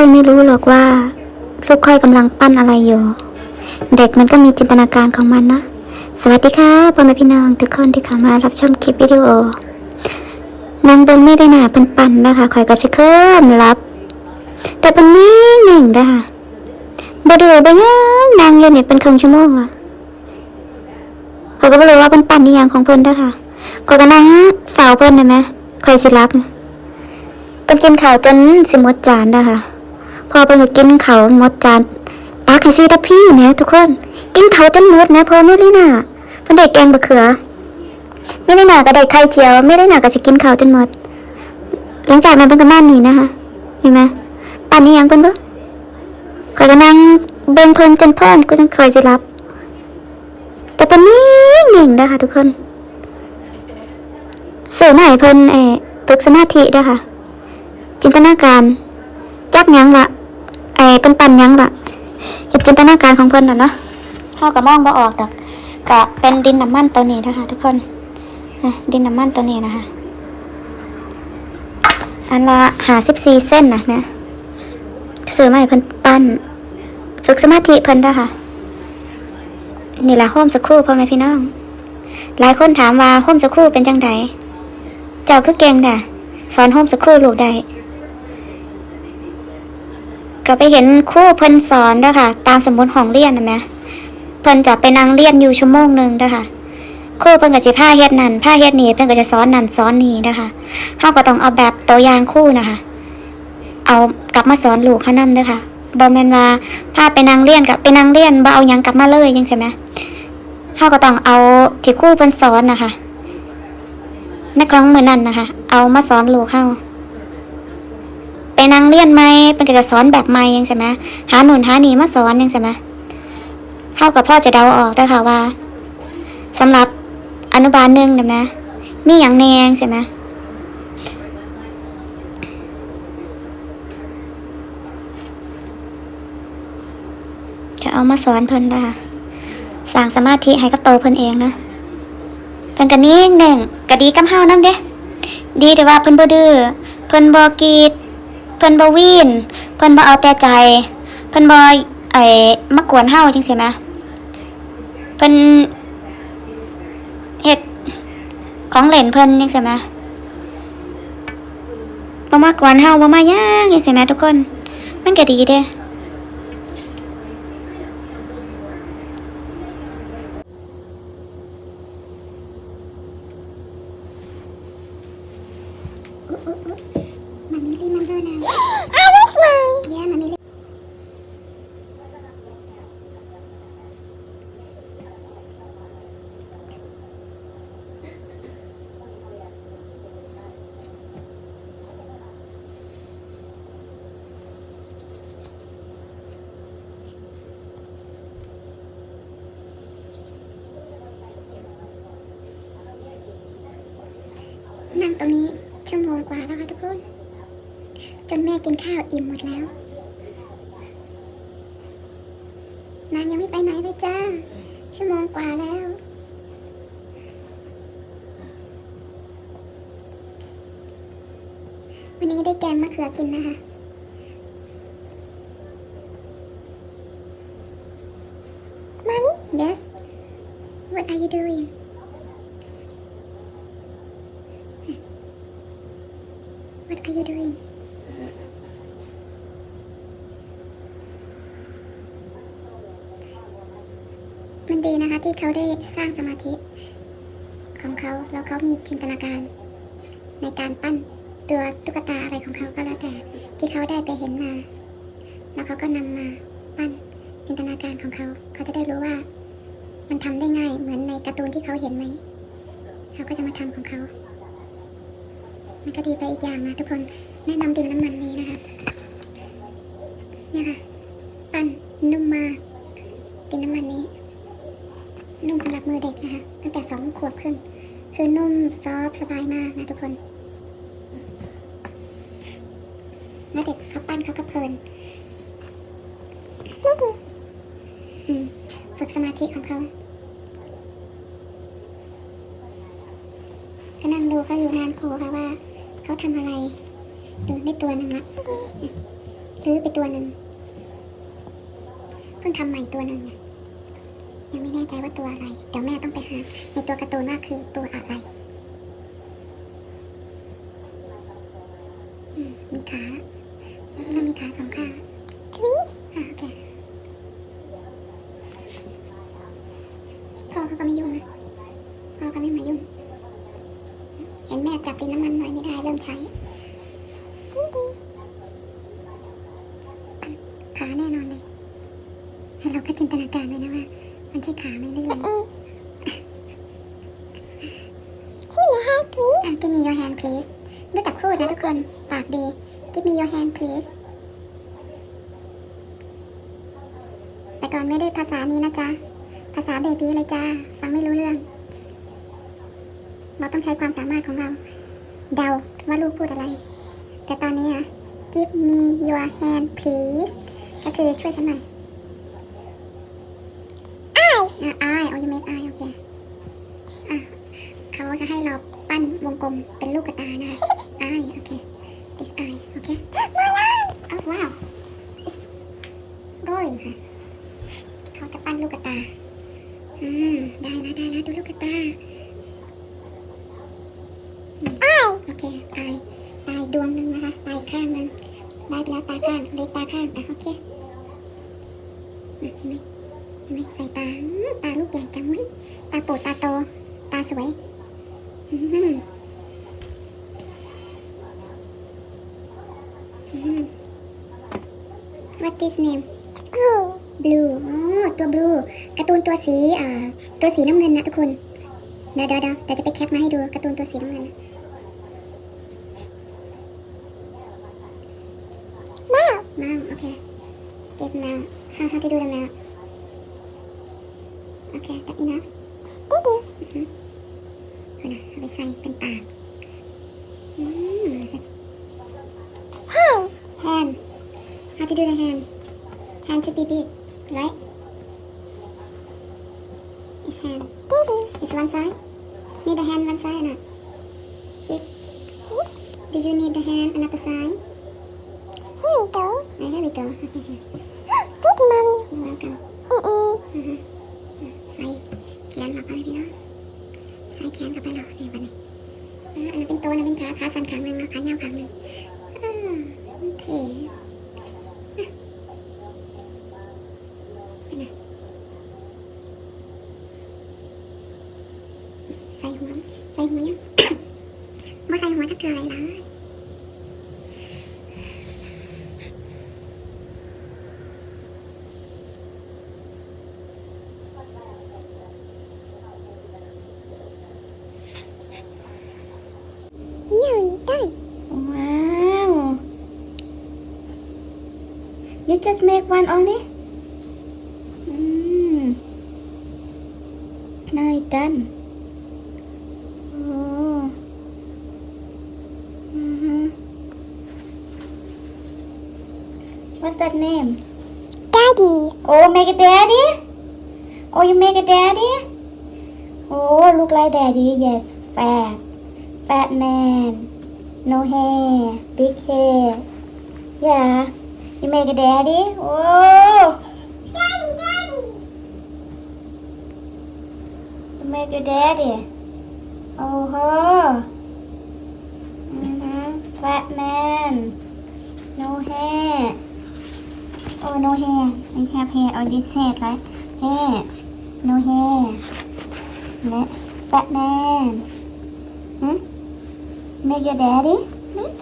อยไม่รู้หรอกว่า ลูกค่อยกำลังปั้นอะไรอยู่ เด็กมันก็มีจินตนาการของมันนะ สวัสดีค่ะพ่อแม่พี่น้องทุกคนที่เข้ามารับชมคลิปวิดีโอนางเบิงไม่ได้หนาเป็นปันนะคะคอยก็จะเคลื่อนรับ แต่เป็นนิ่งหนึ่งนะคะบ่ดื้อบ่ยังนางอยู่นี่ยเป็นครึ่งชั่วโมงละเขาก็บ่รู้ว่าเป็นปันนี่ยังของเพิ่นเด้ค่ะก็ก็นั่งเฝ้าเพิ่นได้ไหมคอยสิรับเพิ่นกินข้าวจนสิมดจานเด้ค่ะ พอเพิ่นก็กินเขาหมดจานตักให้สิตะพี่นี่ยทุกคน กินเขาจนหมดนะพอไม่ได้น่ะเพิ่นได้แกงบะเขือไม่ได้หนาก็ได้ไข่เจียว ไม่ได้หนาก็จะกินเขาจนหมด หลังจากนั้นเพิ่นก็มาหนีนะคะเห็นไหมป่านนี้ยังเพิ่นเบ่คอยก็นั่งเบิ่งเพิ่นจนพ่อนก็จังเคยสิรับแต่เป็นนิ่งนิ่งๆนะคะทุกคนเสือหน่อยเพิ่นเออฝึกสมาธิด้อค่ะ จินตนาการ จักยังวะ เป็นปันยังวะเห็นจินตนาการของเพิ่นน่ะเนาะเฮาก็มองบ่ออกดอกก็เป็นดินน้ำมันตัวนี้นะคะทุกคนนะดินน้ำมันตัวนี้นะคะอันละหาสิบสี่เส้นนะเนี่ยซื้อมาให้เพิ่นปั้น ฝึกสมาธิเพิ่นเด้อค่ะ นี่ละโฮมสกครู่พ่อแม่พี่น้อง หลายคนถามว่าโฮมสกครู่เป็นจังไดเจ้าคือเก่งด่ะสอนโฮมสกครู่ลูกได้ ก็ไปเห็นคู่เพิ่นสอนเด้ค่ะตามสมุดห้องเรียนนะแหม่เพิ่นจะไปนั่งเรียนอยู่ชั่วโมงหนึ่งเด้ค่ะคู่เพิ่นก็สิพาเฮ็ดนั่นพาเฮ็ดนี่เพิ่นก็จะสอนนั่นสอนนี่นะคะเฮาก็ต้องเอาแบบตัวอย่างคู่นะคะ เอากลับมาสอนลูกเขานำเด้อค่ะบ่แมนว่าพาไปนั่งเรียนกับไปนั่งเรียนบ่เอายังกลับมาเลยจังซี่แหมเฮาก็ต้องเอาที่คู่เพิ่นสอนนะคะในครั้งมือนั้นนะคะ เอามาสอนลูกเฮา ไปนั่งเรียนใหม่เพิ่นก็จะสอนแบบใหม่จังซี่แหมหาหนุนหาหนีมาสอนจังซี่แหมเฮาก็พอจะเดาออกเด้ค่ะว่าสำหรับอนุบาลหนึ่งได้ไหมมีอย่างแนงใช่ไหมจะเอามาสอนเพิ่นละสร้างสมาธิให้กับโตเพิ่นเองนะเพิ่นก็นิ่งหนึ่งก็ดีกับเฮานำเด้ดีแต่ว่าเพิ่นบ่ดื้อเพิ่นบ่กีด เพิ่นบ่วีนเพิ่นบ่เอาแต่ใจ เพิ่นบ่ไอ้มากวนเฮาจังซี่แหมเพิ่นเฮ็ดของเล่นเพิ่นจังใช่ไหมบ่มากวนเฮาบ่มาย่างจังใช่ไหมทุกคน มันก็ดีเด้ นั่งตรงนี้ชั่วโมงกว่าแล้วค่ะทุกคน จนแม่กินข้าวอิ่มหมดแล้วนางยังไม่ไปไหนเลยจ้า ชั่วโมงกว่าแล้ว วันนี้ได้แกงมะเขือกินนะคะ Mommy? Yes? What are you doing? What are you doing? มันดีนะคะ ที่เขาได้สร้างสมาธิ ของเขาแล้วเขามีจินตนาการ ในการปั้นตัวตุ๊กตาอะไรของเขาก็แล้วแต่ที่เขาได้ไปเห็นมา แล้วเขาก็นำมาปั้นจินตนาการของเขา เขาจะได้รู้ว่า มันทำได้ง่ายเหมือนในการ์ตูนที่เขาเห็นไหมเขาก็จะมาทำของเขา มันก็ดีไปอีกอย่างนะทุกคนแนะนำดินน้ำมันนี้นะคะ เนี่ยค่ะ ปั้นนุ่มมากดินน้ำมันนี้ นุ่มสำหรับมือเด็กนะคะ ตั้งแต่สองขวบขึ้น คือนุ่มซอฟต์สบายมากนะทุกคน แล้วเด็กเขาปั้นเขาก็เพลินนี่จิอืมฝึกสมาธิของเขา ก็นั่งดูเขาอยู่นานครูค่ะว่าเขาทำอะไรดูได้ตัวหนึงละหรือไปตัวหนึ่งเพิ่งทำใหม่ตัวหนึ่งเนี่ยยังไม่แน่ใจว่าตัวอะไรเดี๋ยวแม่ต้องไปหาในตัวการ์ตูนว่าคือตัวอะไรอืมมีขาแล้วมันมีขาสองข้างอ่าโอเคพ่อเขาก็ไม่ยุ่งนะพ่อก็ไม่มายุ่ง เห็นแม่จับดินน้ำมันหน่อยไม่ได้เริ่มใช้กิ้งกิ้งขาแน่นอนเลยแล้วเราก็จิน ตนาการไว้นะว่ามันใช่ขาไหมหรืออะไร Give me your hand please Give me your hand please รู้จักพูดนะทุกคนปากดี Give me your hand please แต่ก่อนไม่ได้ภาษานี้นะจ๊ะ ภาษาเบบี้เลยจ้า ฟังไม่รู้เรื่อง เราต้องใช้ความสามารถของเรา เดาว่าลูกพูดอะไร แต่ตอนนี้อะ give me your hand please ก็คือช่วยฉันหน่อย eyes อะ eye เอา you make eye โอเคอะเขาจะให้เราปั้นวงกลมเป็นลูกกระตายนะคะ eye โอเค this eye โอเค my eyes อ้าวว้าว going ค่ะเขาจะปั้นลูกกระตาอืมได้แล้วได้แล้วดูลูกกระตาโอเคตายตายดวงหนึ่งนะคะตายข้างหนึงได้ไปแล้วตาข้างเหลยตาข้างอะโอเคอะเห็นไหม เห็นไหมใส่ตาอืมตาลูกใหญ่จังเว้ยตาโปรดตาโต ตาสวยอืมอืม What is name Blue Blue อ๋อตัว Blue การ์ตูนตัวสีอ่าตัวสีน้ำเงินนะทุกคนเดี๋ยวเดี๋ยวเดี๋ยวเดี๋ยวจะไปแคปมาให้ดูการ์ตูนตัวสีน้ำเงิน Now. Now, okay. Get now. How, how to do the now? Okay, that enough? Thank you. นะเอาไปใส่เป็นปากอืม Hand. how to do the hand? Hand should be big, right? It's hand. Thank you. It's one side. Need the hand one side or not? Sit. Yes. Do you need the hand another side? Here we go. Here we go. Thank you, mommy. You're welcome. Uh-uh. ใส่แขนเข้าไปพี่น้องใส่แขนเข้าไปแล้วนี่บันนี้เอออันนั้นเป็นตัวอันนั้นเป็นขาขาสั้นขางหนึ่งนะขายาวขางหนึ่งอ่าโอเคอะไปนะใส่หัวใส่หัวยัง ไม่ใส่หัวจะเกลื ออะไรเลย You're done. Wow. You just make one only? Mm. Now it's done. That name? Daddy. Oh, make a daddy? Oh, you make a daddy? Oh, look like daddy. Yes, fat. Fat man. No hair. Big hair. Yeah. You make a daddy? Oh, Daddy, daddy. you make your daddy. Oh, her. Mm-hmm. Fat man. No hair. Oh, no hair. I have hair on this head, right? Hair. No hair. Let fat man. Hmm? Make your daddy?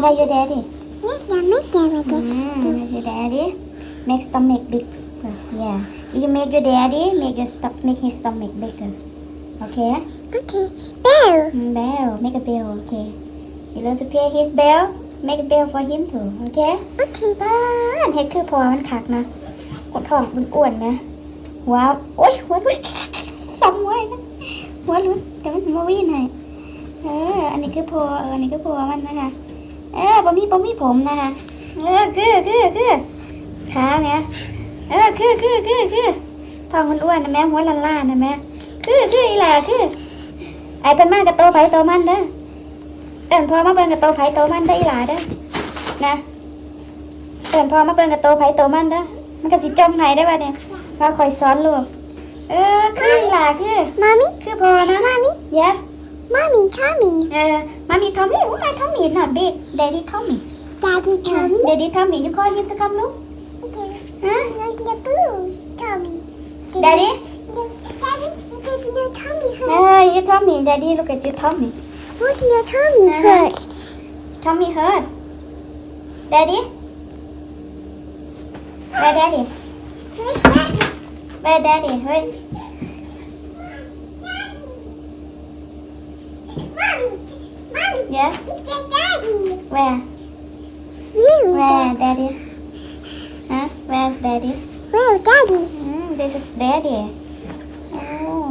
Where your daddy? Yes, you make with Mm, where's your daddy? Make stomach big. Yeah. You make your daddy, make your sto- make his stomach bigger. Okay? Okay. Bear. Mm, bell. Make a bell. Okay. You want to pay his bell? Make a bell for him too. Okay? Okay. บ้านเฮ็ดคือพอมันคักนะกดท้องอ้วนๆนะหัวโอ๊ยหัวรุดซ้ำไว้นะหัวรุดแต่มันสมวีนให้เอออันนี้คือพอเอออันนี้คือพอมันนะคะเออบ่มีบ่มีผมนะคะเออคือคือคือขาเนี่ยเออคือคือคือคือท้องมันอ้วนนะแม่หัวล้านๆนะแม่คือคืออีหล่าคือไอ้เป็นมากกับโตไผโตมันเด้อ เอิ้นพอมาเบิ่งกับโตไผโตมันได้ออีหล่าเด้อนะโตอินพ่อมาเบิ่งกับโตไผโตมันเด้อมันก็สิจมหายได้ป่ะเนี่ยว่าคอยสอนลูกเออคืออีหล่าคือมามิคือพอนะมามิ yes มามิชามิเออมามีทอมมี่ว่าทอมมี่ not big daddy Tommy ดาดีทอมิ daddy Tommy you call him to come look ฮะเราจะปูทอมิ daddy ดาดีดาดีนะทอมิเฮ้เออ you Tommy daddy look at you Tommy ว่าจะทอมิ เฮ้ย Tommy hurt daddy where daddy where daddy เฮ้ยมามิมามิ yes It's your daddy. where You, where daddy ฮะ where's daddy Well, daddy. Mm, this is daddy. Oh,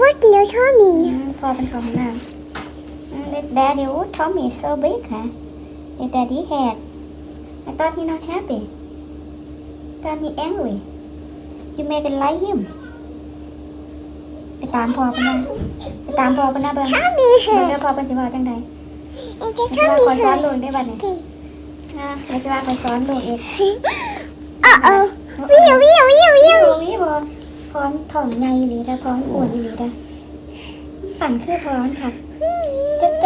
What do you tell me? mm, พอเป็นของน้ำ mm, this daddy. Oh, Tommy is so big, huh? Your daddy head. I thought he not happy. Thought he angry. You make it like him. ไปตามพ่อไปนะไปตามพ่อไปนะเบิ้ง Tell me เบิ้งเดี๋ยว first. พ่อเป็นสิว่าจังใด And เดี๋ยว just สิ tell ว่า me คอยสอนลูก first. ได้บัดนี้ Okay. อะเดี๋ยวสิว่าคอยสอนลูกอีก Uh-oh. Wheel, wheel, wheel, วิว wheel. วิวพร้อมถ่องใหญ่หรือได้พร้อมอ้วนหรือได้ปั่นคือพร้อมค่ะ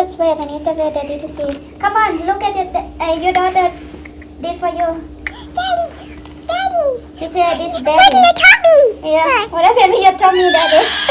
just wait and interview Daddy to see. Come on, look at it. uh, your daughter did for you. Daddy, Daddy. She said, this Daddy. Where's your tummy? Yeah, first. what happened to your tummy, Daddy?